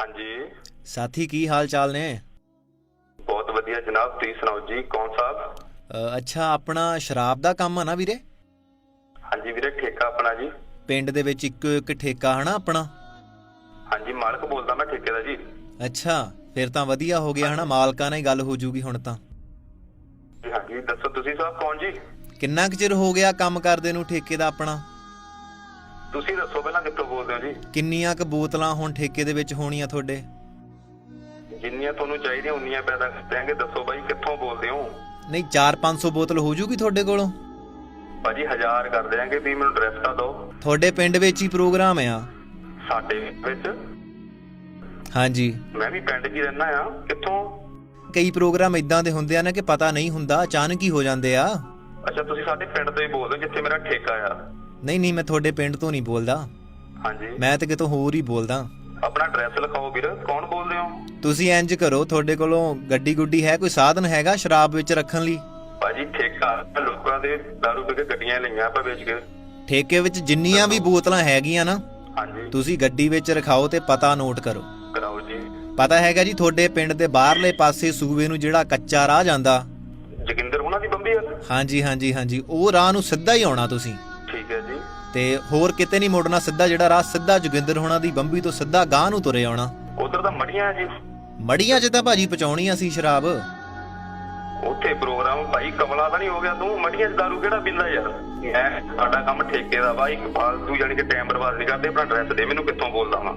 ਹਾਂਜੀ। ਸਾਥੀ ਕੀ ਹਾਲ ਚਾਲ ਨੇ? ਬਹੁਤ ਵਧੀਆ ਜਨਾਬ ਤੁਸੀਂ ਸੁਣਾਓ ਜੀ ਕੌਣ ਸਾਹਿਬ? ਅ, ਅੱਛਾ ਆਪਣਾ ਸ਼ਰਾਬ ਦਾ ਕੰਮ ਆ ਨਾ ਵੀਰੇ? ਹਾਂਜੀ ਵੀਰੇ ਠੇਕਾ ਆਪਣਾ ਜੀ। ਪਿੰਡ ਦੇ ਵਿੱਚ ਇੱਕ ਇੱਕ ਠੇਕਾ ਹਨਾ ਆਪਣਾ? ਹਾਂਜੀ ਮਾਲਕ ਬੋਲਦਾ ਮੈਂ ਠੇਕੇ ਦਾ ਜੀ। ਅੱਛਾ ਫਿਰ ਤਾਂ ਵਧੀਆ ਹੋ ਗਿਆ ਹਨਾ ਮਾਲਕਾਂ ਨਾਲ ਹੀ ਗੱਲ ਹੋ ਜੂਗੀ ਹੁਣ ਤਾਂ। ਜੀ ਹਾਂਜੀ ਦੱਸੋ ਤੁਸੀਂ ਸਾਹਿਬ ਕੌਣ ਜੀ? ਕਿੰਨਾ ਕੁ ਚਿਰ ਹੋ ਗਿਆ ਕੰਮ ਕਰਦੇ ਨੂੰ ਠੇਕੇ ਦਾ ਆਪਣਾ? ਤੁਸੀਂ ਦੱਸੋ ਪਹਿਲਾਂ ਕਿੱਥੋਂ ਬੋਲਦੇ ਹੋ ਜੀ? ਕਿੰਨੀਆਂ ਕੁ ਬੋਤਲਾਂ ਹੁਣ ਠੇਕੇ ਦੇ ਵਿੱਚ ਹੋਣੀਆਂ ਤੁਹਾਡੇ? ਜਿੰਨੀਆਂ ਤੁਹਾਨੂੰ ਚਾਹੀਦੀਆਂ ਉਨੀਆਂ ਪੈਦਾ ਕਰ ਦਿਆਂਗੇ। ਦੱਸੋ ਬਾਈ ਕਿੱਥੋਂ ਬੋਲਦੇ ਹੋ? ਨਹੀਂ 4-500 ਬੋਤਲ ਹੋ ਜੂਗੀ ਤੁਹਾਡੇ ਕੋਲੋਂ? ਭਾਜੀ ਹਜ਼ਾਰ ਕਰ ਦਿਆਂਗੇ। ਤੁਸੀਂ ਮੈਨੂੰ ਐਡਰੈਸ ਤਾਂ ਦਿਓ। ਤੁਹਾਡੇ ਪਿੰਡ ਵਿੱਚ ਹੀ ਪ੍ਰੋਗਰਾਮ ਆ। ਸਾਡੇ ਵਿੱਚ? ਹਾਂਜੀ। ਮੈਂ ਵੀ ਪਿੰਡ 'ਚ ਹੀ ਰਹਿਣਾ ਆ ਕਿੱਥੋਂ? ਕਈ ਪ੍ਰੋਗਰਾਮ ਇਦਾਂ ਦੇ ਹੁੰਦੇ ਆ ਨਾ ਕਿ ਪਤਾ ਨਹੀਂ ਹੁੰਦਾ ਅਚਾਨਕ ਹੀ ਹੋ ਜਾਂਦੇ ਆ। ਅੱਛਾ ਤੁਸੀਂ ਸਾਡੇ ਪਿੰਡ ਤੋਂ ਹੀ ਬੋਲਦੇ ਹੋ ਜਿੱਥੇ ਮੇਰਾ ਠੇਕਾ ਆ। ਨਹੀਂ ਨਹੀਂ ਮੈਂ ਤੁਹਾਡੇ ਪਿੰਡ ਤੋਂ ਨਹੀਂ ਬੋਲਦਾ। ਹਾਂਜੀ। ਮੈਂ ਤਾਂ ਕਿਤੋਂ ਹੋਰ ਹੀ ਬੋਲਦਾ। ਆਪਣਾ ਐਡਰੈਸ ਲਿਖਾਓ ਵੀਰ ਕੌਣ ਬੋਲਦੇ ਹੋ? ਤੁਸੀਂ ਇੰਜ ਕਰੋ ਤੁਹਾਡੇ ਕੋਲੋਂ ਗੱਡੀ ਗੁੱਡੀ ਹੈ ਕੋਈ ਸਾਧਨ ਹੈਗਾ ਸ਼ਰਾਬ ਵਿੱਚ ਰੱਖਣ ਲਈ? ਭਾਜੀ ਠੇਕਾ ਲੋਕਾਂ ਦੇ ਦਾਰੂ ਪੀ ਕੇ ਗੱਡੀਆਂ ਲਈਆਂ ਆਪਾਂ ਵੇਚ ਕੇ। ਠੇਕੇ ਵਿੱਚ ਜਿੰਨੀਆਂ ਵੀ ਬੋਤਲਾਂ ਹੈਗੀਆਂ ਨਾ ਹਾਂਜੀ। ਤੁਸੀਂ ਗੱਡੀ ਵਿੱਚ ਰਖਾਓ ਤੇ ਪਤਾ ਨੋਟ ਕਰੋ। ਕਰਾਓ ਜੀ। ਪਤਾ ਹੈਗਾ ਜੀ ਤੁਹਾਡੇ ਪਿੰਡ ਦੇ ਬਾਹਰਲੇ ਪਾਸੇ ਸੂਬੇ ਨੂੰ ਜਿਹੜਾ ਕੱਚਾ ਰਾਹ ਜਾਂਦਾ। ਜਗਿੰਦਰ ਉਹਨਾਂ ਦੀ ਬੰਬੀ ਆ ਹਾਂਜੀ ਹਾਂਜੀ ਹਾਂਜੀ ਉਹ ਰਾਹ ਨੂੰ ਸਿੱਧਾ ਹੀ ਆਉਣਾ ਤੁਸੀਂ। ਤੇ ਹੋਰ ਕਿਤੇ ਨਹੀਂ ਮੁੜਨਾ ਸਿੱਧਾ ਜਿਹੜਾ ਰਾਹ ਸਿੱਧਾ ਜੋਗਿੰਦਰ ਹੋਣਾ ਦੀ ਬੰਬੀ ਤੋਂ ਸਿੱਧਾ ਗਾਂ ਨੂੰ ਤੁਰੇ ਆਉਣਾ। ਉਧਰ ਤਾਂ ਮੜੀਆਂ ਜੀ। ਮੜੀਆਂ 'ਚ ਤਾਂ ਭਾਜੀ ਪਚਾਉਣੀ ਅਸੀਂ ਸ਼ਰਾਬ। ਉੱਥੇ ਪ੍ਰੋਗਰਾਮ ਭਾਈ ਕਮਲਾ ਤਾਂ ਨਹੀਂ ਹੋ ਗਿਆ ਤੂੰ ਮੜੀਆਂ 'ਚ ਦਾਰੂ ਕਿਹੜਾ ਪੀਂਦਾ ਯਾਰ? ਮੈਂ ਸਾਡਾ ਕੰਮ ਠੇਕੇ ਦਾ ਵਾ ਇੱਕ ਫਾਲਤੂ ਜਾਨੀ ਕਿ ਟਾਈਮ ਬਰਬਾਦ ਨਹੀਂ ਕਰਦੇ ਆਪਣਾ ਐਡਰੈਸ ਦੇ ਮੈਨੂੰ ਕਿੱਥੋਂ ਬੋਲਦਾ ਵਾਂ?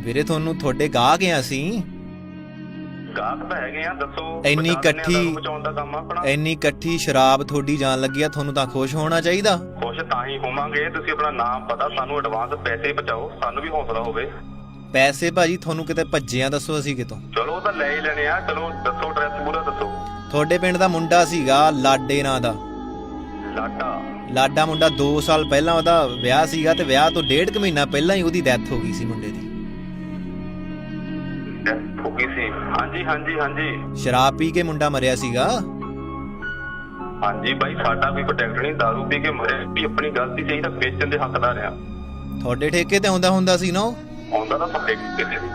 ਵੀਰੇ ਤੁਹਾਨੂੰ ਤੁਹਾਡੇ ਗਾਹ ਗਿਆ ਅਸੀਂ। ਗਾਹਕ ਤਾਂ ਹੈਗੇ ਆ ਦੱਸੋ ਇੰਨੀ ਇਕੱਠੀ- ਇੰਨੀ ਇਕੱਠੀ ਸ਼ਰਾਬ ਤੁਹਾਡੀ ਜਾਣ ਲੱਗੀ ਆ ਤੁਹਾਨੂੰ ਤਾਂ ਖੁਸ਼ ਹੋਣਾ ਚਾਹੀਦਾ। ਖੁਸ਼ ਤਾਂ ਹੀ ਹੋਵਾਂਗੇ ਤੁਸੀਂ ਆਪਣਾ ਨਾਮ ਪਤਾ ਸਾਨੂੰ ਐਡਵਾਂਸ ਪੈਸੇ ਬਚਾਓ ਸਾਨੂੰ ਵੀ ਹੌਸਲਾ ਹੋਵੇ। ਪੈਸੇ ਭਾਜੀ ਤੁਹਾਨੂੰ ਕਿਤੇ ਭੱਜਿਆ ਦੱਸੋ ਅਸੀਂ ਕਿਤੋਂ? ਚਲੋ ਉਹ ਤਾਂ ਲੈ ਹੀ ਲੈਣੇ ਆ ਚਲੋ ਦੱਸੋ ਐਡਰੈਸ ਪੂਰਾ ਦੱਸੋ। ਤੁਹਾਡੇ ਪਿੰਡ ਦਾ ਮੁੰਡਾ ਸੀਗਾ ਲਾਡੇ ਨਾਂ ਦਾ। ਲਾਟਾ ਲਾਡਾ ਮੁੰਡਾ 2 ਸਾਲ ਪਹਿਲਾਂ ਉਹਦਾ ਵਿਆਹ ਸੀਗਾ ਤੇ ਵਿਆਹ ਤੋਂ ਡੇਢ ਕੁ ਮਹੀਨਾ ਪਹਿਲਾਂ ਹੀ ਉਹਦੀ ਡੈਥ ਹੋ ਗਈ ਸੀ ਮੁੰਡੇ ਦੀ। ਹੋ ਗਈ ਸੀ। ਹਾਂਜੀ ਹਾਂਜੀ ਹਾਂਜੀ। ਸ਼ਰਾਬ ਪੀ ਕੇ ਮੁੰਡਾ ਮਰਿਆ ਸੀਗਾ। ਹਾਂਜੀ ਬਾਈ ਸਾਡਾ ਕੋਈ ਪ੍ਰੋਟੈਕਟ ਨਹੀਂ दारू ਪੀ ਕੇ ਮਰੇ ਵੀ ਆਪਣੀ ਗਲਤੀ ਸਹੀ ਤਾਂ ਵੇਚਣ ਦੇ ਹੱਕਦਾਰ ਆ ਤੁਹਾਡੇ ਠੇਕੇ ਤੇ ਆਉਂਦਾ ਹੁੰਦਾ ਸੀ ਨਾ ਉਹ? ਆਉਂਦਾ ਤਾਂ ਸਾਡੇ ਕਿਤੇ ਸੀ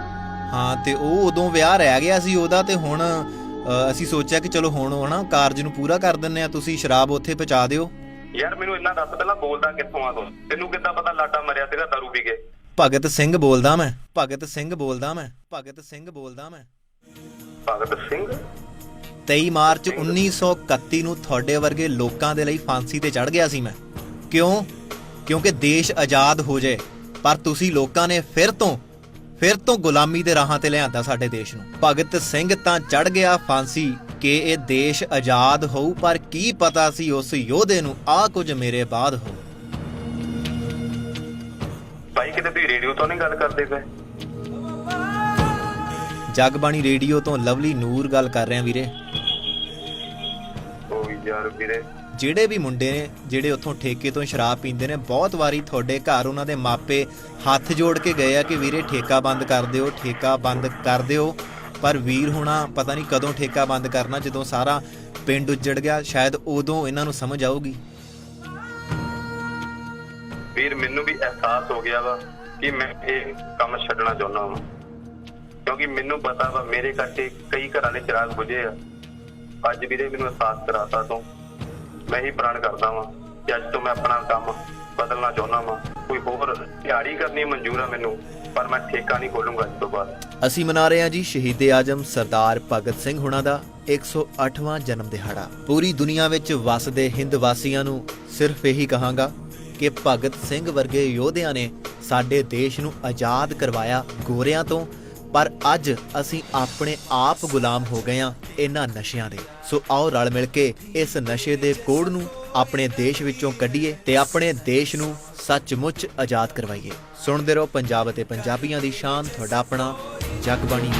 ਹਾਂ ਤੇ ਉਹ ਉਦੋਂ ਵਿਆਹ ਰਹਿ ਗਿਆ ਸੀ ਉਹਦਾ ਤੇ ਹੁਣ ਅ, ਅਸੀਂ ਸੋਚਿਆ ਕਿ ਚਲੋ ਹੁਣ ਹਨਾ ਕਾਰਜ ਨੂੰ ਪੂਰਾ ਕਰ ਦਿੰਨੇ ਆ ਤੁਸੀਂ ਸ਼ਰਾਬ ਉੱਥੇ ਪਹੁੰਚਾ ਦਿਓ ਯਾਰ ਮੈਨੂੰ ਇੰਨਾ ਦੱਸ ਪਹਿਲਾਂ ਬੋਲਦਾ ਕਿੱਥੋਂ ਆ ਤੂੰ ਤੈਨੂੰ ਕਿੱਦਾਂ ਪਤਾ ਲਾਟਾ ਮਰਿਆ ਸੀਗਾ दारू ਪੀ ਕੇ ਭਗਤ ਸਿੰਘ ਬੋਲਦਾ ਮੈਂ ਭਗਤ ਸਿੰਘ ਬੋਲਦਾ ਮੈਂ ਭਗਤ ਸਿੰਘ ਬੋਲਦਾ ਮੈਂ ਭਗਤ ਸਿੰਘ 23 ਮਾਰਚ 1931 ਨੂੰ ਤੁਹਾਡੇ ਵਰਗੇ ਲੋਕਾਂ ਦੇ ਲਈ ਫਾਂਸੀ ਤੇ ਚੜ ਗਿਆ ਸੀ ਮੈਂ। ਕਿਉਂ? ਕਿਉਂਕਿ ਦੇਸ਼ ਆਜ਼ਾਦ ਹੋ ਜਾਏ ਪਰ ਤੁਸੀਂ ਲੋਕਾਂ ਨੇ ਫਿਰ ਤੋਂ ਫਿਰ ਤੋਂ ਗੁਲਾਮੀ ਦੇ ਰਾਹਾਂ ਤੇ ਲਿਆਂਦਾ ਸਾਡੇ ਦੇਸ਼ ਨੂੰ। ਭਗਤ ਸਿੰਘ ਤਾਂ ਚੜ ਗਿਆ ਫਾਂਸੀ ਕਿ ਇਹ ਦੇਸ਼ ਆਜ਼ਾਦ ਹੋਊ ਪਰ ਕੀ ਪਤਾ ਸੀ ਉਸ ਯੋਧੇ ਨੂੰ ਆ ਕੁਝ ਮੇਰੇ ਬਾਅਦ ਹੋ ਬਾਈ ਕਿਤੇ ਤੁਸੀਂ ਰੇਡੀਓ ਤੋਂ ਨਹੀਂ ਗੱਲ ਕਰਦੇ ਪਏ? ਜਗਬਾਣੀ ਰੇਡੀਓ ਤੋਂ ਲਵਲੀ ਨੂਰ ਗੱਲ ਕਰ ਰਿਹਾ ਵੀਰੇ। ਯਾਰ ਵੀਰੇ ਜਿਹੜੇ ਵੀ ਮੁੰਡੇ ਨੇ ਜਿਹੜੇ ਉੱਥੋਂ ਠੇਕੇ ਤੋਂ ਸ਼ਰਾਬ ਪੀਂਦੇ ਨੇ ਬਹੁਤ ਵਾਰੀ ਤੁਹਾਡੇ ਘਰ ਉਹਨਾਂ ਦੇ ਮਾਪੇ ਹੱਥ ਜੋੜ ਕੇ ਗਏ ਆ ਕਿ ਵੀਰੇ ਠੇਕਾ ਬੰਦ ਕਰ ਦਿਓ ਠੇਕਾ ਬੰਦ ਕਰ ਦਿਓ। ਪਰ ਵੀਰ ਹੁਣਾ ਪਤਾ ਨਹੀਂ ਕਦੋਂ ਠੇਕਾ ਬੰਦ ਕਰਨਾ ਜਦੋਂ ਸਾਰਾ ਪਿੰਡ ਉੱਜੜ ਗਿਆ ਸ਼ਾਇਦ ਉਦੋਂ ਇਹਨਾਂ ਨੂੰ ਸਮਝ ਆਊਗੀ। ਵੀਰ ਮੈਨੂੰ ਵੀ ਅਹਿਸਾਸ ਹੋ ਗਿਆ ਵਾ ਕਿ ਮੈਂ ਇਹ ਕੰਮ ਛੱਡਣਾ ਚਾਹੁੰਦਾ ਹਾਂ ਕਿਉਂਕਿ ਮੈਨੂੰ ਪਤਾ ਵਾ ਮੇਰੇ ਕਰਕੇ ਕਈ ਘਰਾਂ ਦੇ ਚਿਰਾਗ ਬੁਝੇ ਆ। ਅੱਜ ਵੀਰੇ ਮੈਨੂੰ ਅਹਿਸਾਸ ਕਰਾਤਾ ਤੂੰ। ਮੈਂ ਹੀ ਪ੍ਰਣ ਕਰਦਾ ਵਾਂ ਕਿ ਅੱਜ ਤੋਂ ਮੈਂ ਆਪਣਾ ਕੰਮ ਬਦਲਣਾ ਚਾਹੁੰਦਾ ਵਾਂ। ਕੋਈ ਹੋਰ ਦਿਹਾੜੀ ਕਰਨੀ ਮਨਜ਼ੂਰ ਆ ਮੈਨੂੰ, ਪਰ ਮੈਂ ਠੇਕਾ ਨਹੀਂ ਖੋਲੂੰਗਾ ਅੱਜ ਤੋਂ ਬਾਅਦ। ਅਸੀਂ ਮਨਾ ਰਹੇ ਹਾਂ ਜੀ ਸ਼ਹੀਦ ਆਜਮ ਸਰਦਾਰ ਭਗਤ ਸਿੰਘ ਹੁਣਾਂ ਦਾ 108ਵਾਂ ਜਨਮ ਦਿਹਾੜਾ। ਪੂਰੀ ਦੁਨੀਆ ਵਿੱਚ ਵਸਦੇ ਹਿੰਦ ਵਾਸੀਆਂ ਨੂੰ ਸਿਰਫ ਇਹੀ ਕਹਾਂਗਾ ਕਿ ਭਗਤ ਸਿੰਘ ਵਰਗੇ ਯੋਧਿਆਂ ਨੇ ਸਾਡੇ ਦੇਸ਼ ਨੂੰ ਆਜ਼ਾਦ ਕਰਵਾਇਆ ਗੋਰਿਆਂ ਤੋਂ ਪਰ ਅੱਜ ਅਸੀਂ ਆਪਣੇ ਆਪ ਗੁਲਾਮ ਹੋ ਗਏ ਹਾਂ ਇਹਨਾਂ ਨਸ਼ਿਆਂ ਦੇ। ਸੋ ਆਓ ਰਲ ਮਿਲ ਕੇ ਇਸ ਨਸ਼ੇ ਦੇ ਕੋੜ ਨੂੰ ਆਪਣੇ ਦੇਸ਼ ਵਿੱਚੋਂ ਕੱਢੀਏ ਤੇ ਆਪਣੇ ਦੇਸ਼ ਨੂੰ ਸੱਚਮੁੱਚ ਆਜ਼ਾਦ ਕਰਵਾਈਏ। ਸੁਣਦੇ ਰਹੋ ਪੰਜਾਬ ਅਤੇ ਪੰਜਾਬੀਆਂ ਦੀ ਸ਼ਾਨ, ਤੁਹਾਡਾ ਆਪਣਾ ਜਗਬਾਣੀ।